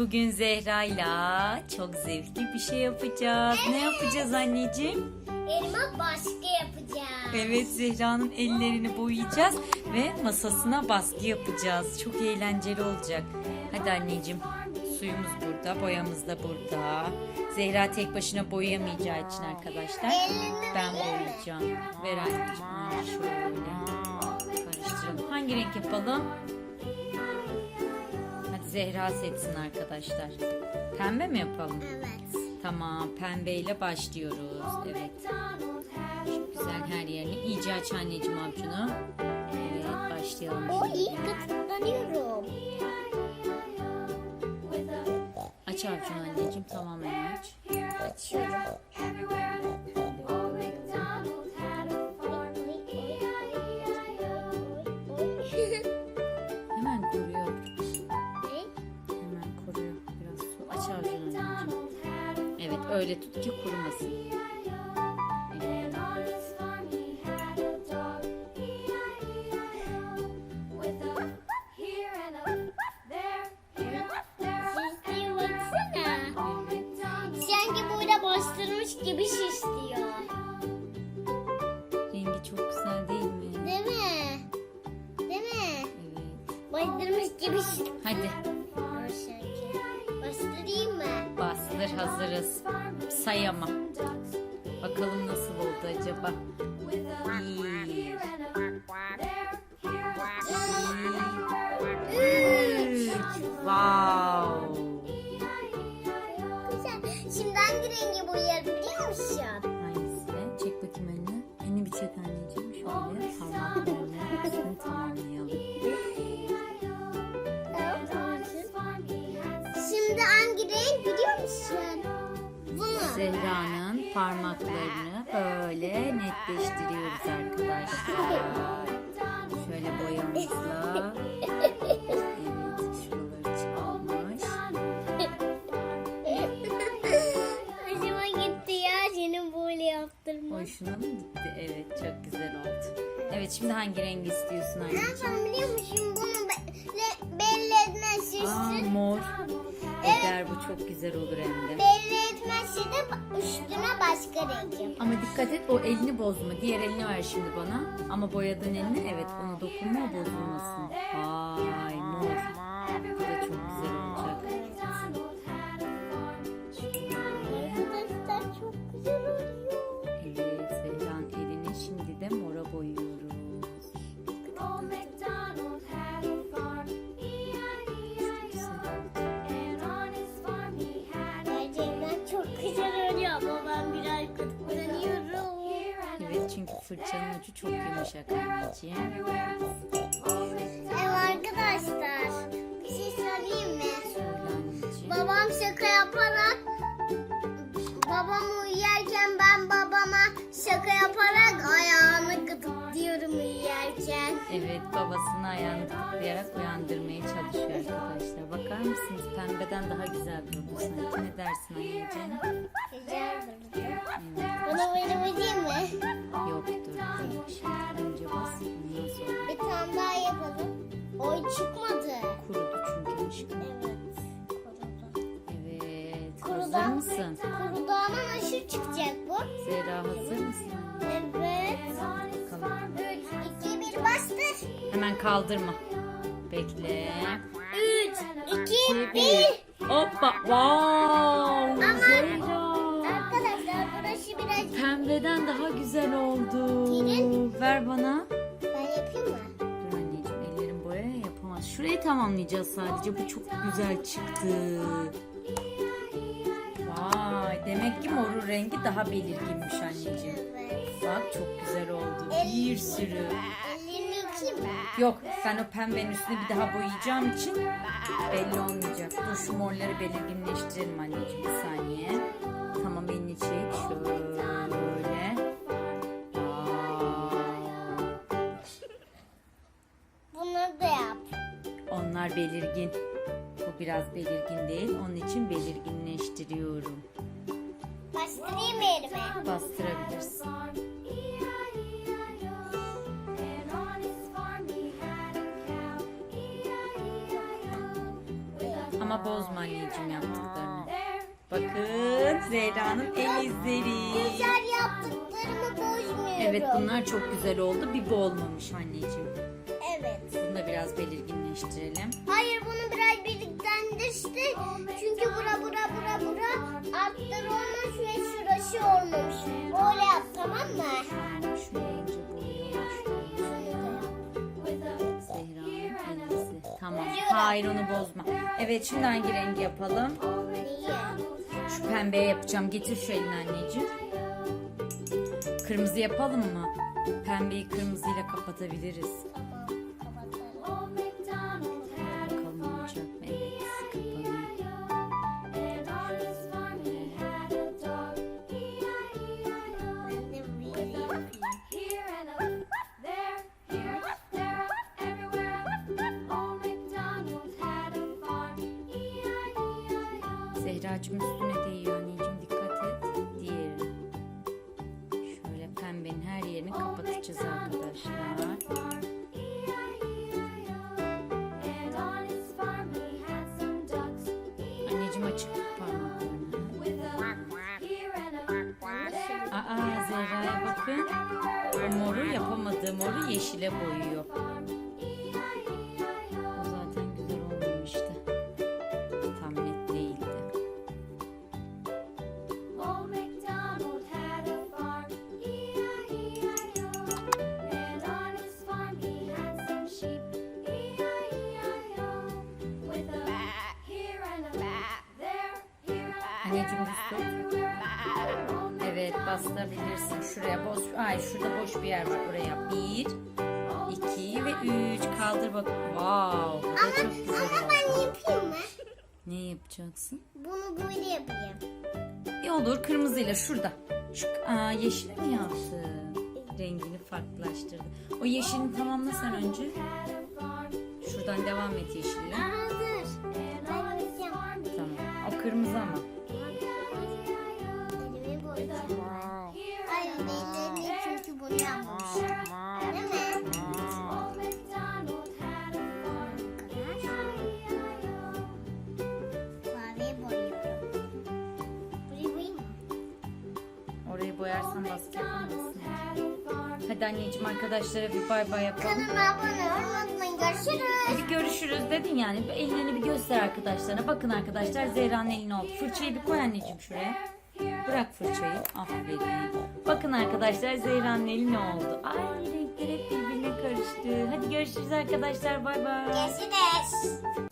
bugün Zehra'yla çok zevkli bir şey yapacağız. Ne yapacağız anneciğim? Elma baskı yapacağım. Evet Zehra'nın ellerini boyayacağız ve masasına baskı yapacağız. Çok eğlenceli olacak. Hadi anneciğim suyumuz burada, boyamız da burada. Zehra tek başına boyayamayacağı için arkadaşlar ben boyayacağım. Ver anneciğim şöyle karıştıralım. Hangi renk yapalım? Zehra seçsin arkadaşlar. Pembe mi yapalım? Evet. Tamam pembeyle başlıyoruz. Evet. Çok güzel her yerini. İyice aç anneciğim avucunu. Evet başlayalım. O iyi gıdıklanıyorum. Aç avucunu anneciğim tamamen aç. Açıyorum. Öyle tut ki kurumasın. Bastır hazırız. Say ama. Bakalım nasıl oldu acaba? Bir. Üç. Wow. Güzel. Şimdi hangi rengi boyayalım biliyor musun? Hangi renk biliyor musun? Bunu. Zehra'nın parmaklarını böyle netleştiriyoruz arkadaşlar. Şöyle boyamızla. Hoşuna mı gitti? Evet, çok güzel oldu. Evet, şimdi hangi rengi istiyorsun Ne anneciğim? yapalım biliyor musun? Bunu be- belli etmezse Aa, mor. Çok güzel olur hem de. belli etmezse de üstüne başka renk yap. Ama dikkat et o elini bozma. Diğer elini ver şimdi bana. Ama boyadığın elini evet ona dokunma bozulmasın. Vay çünkü fırçanın ucu çok yumuşak anneciğim. Evet arkadaşlar bir şey söyleyeyim mi? Anneciğim. Babam şaka yaparak babam uyuyarken ben babama şaka yaparak ayağını gıdıklıyorum uyuyarken. Evet babasını ayağını tıklayarak uyandırmaya çalışıyor arkadaşlar. Bakar mısınız pembeden daha güzel durdu sanki. Ne dersin anneciğim? Güzel durdu. Bunu benim mi? Yoktur. Dur. Önce bas. Bir tane daha yapalım. Oy çıkmadı. kurudu çünkü aşkım. Evet. Kurudu. Evet. Kurudu. Hazır mısın? Kurudu ama nasıl çıkacak bu? Zehra hazır mısın? Evet. Bakalım. 3, 2, 1 bastır. Hemen kaldırma. Bekle. 3, 2, 1. Bir. Hoppa. Wow. Zehra. Biraz... Pembeden daha güzel oldu. Gelin. Ver bana. Ben yapayım mı? Dur anneciğim ellerim boya yapamaz. Şurayı tamamlayacağız sadece. Bu çok güzel çıktı. Vay demek ki morun rengi daha belirginmiş anneciğim. Bak çok güzel oldu. Bir sürü. Yok ben o pembenin üstüne bir daha boyayacağım için belli olmayacak. Dur şu morları belirginleştirelim anneciğim bir saniye. Tamam elini çek şöyle. Onlar belirgin. Bu biraz belirgin değil. Onun için belirginleştiriyorum. Bastırayım mı elime? Bastırabilirsin. Ama bozma anneciğim yaptıklarını. Bakın Zehra'nın el izleri. Güzel yaptıklarımı bozmuyorum. Evet bunlar çok güzel oldu. Bir bu olmamış anneciğim. Biraz belirginleştirelim. Hayır bunu biraz birliktendirsin. Çünkü bura bura bura bura altları olmuş ve şurası olmamış. Öyle yap tamam mı? Tamam. Hayır onu bozma. Evet şimdi hangi rengi yapalım? Şu pembeye yapacağım. Getir şu elini anneciğim. Kırmızı yapalım mı? Pembeyi kırmızıyla kapatabiliriz. Zehracığım üstüne değiyor anneciğim dikkat et. Diğeri. Şöyle pembenin her yerini kapatacağız arkadaşlar. Anneciğim açık parmaklarını. Aa Zehra'ya bakın. Moru yapamadığı moru yeşile boyuyor. Anneciğim tut. Evet bastırabilirsin. Şuraya boş. Ay şurada boş bir yer var. Oraya bir, iki ve üç. Kaldır bak. Wow. Bu da çok güzel Ama ben yapayım mı? Ne yapacaksın? Bunu böyle yapayım. E olur kırmızıyla şurada. Şu aa, yeşil mi yaptı? Rengini farklılaştırdı. O yeşilini tamamla sen önce. Şuradan devam et yeşille. Hazır. Orayı boyarsan farm. Hadi anneciğim arkadaşlara bir bay bay yapalım. Kanalıma abone olmayı unutmayın. Görüşürüz. Hadi görüşürüz dedin yani. Bir Ellerini bir göster arkadaşlarına. Bakın arkadaşlar Zehra'nın elini oldu. Fırçayı bir koy anneciğim şuraya. Bırak fırçayı. Aferin. Bakın arkadaşlar Zehra'nın eli ne oldu? Ay renkler hep birbirine karıştı. Hadi görüşürüz arkadaşlar. Bay bay. Görüşürüz.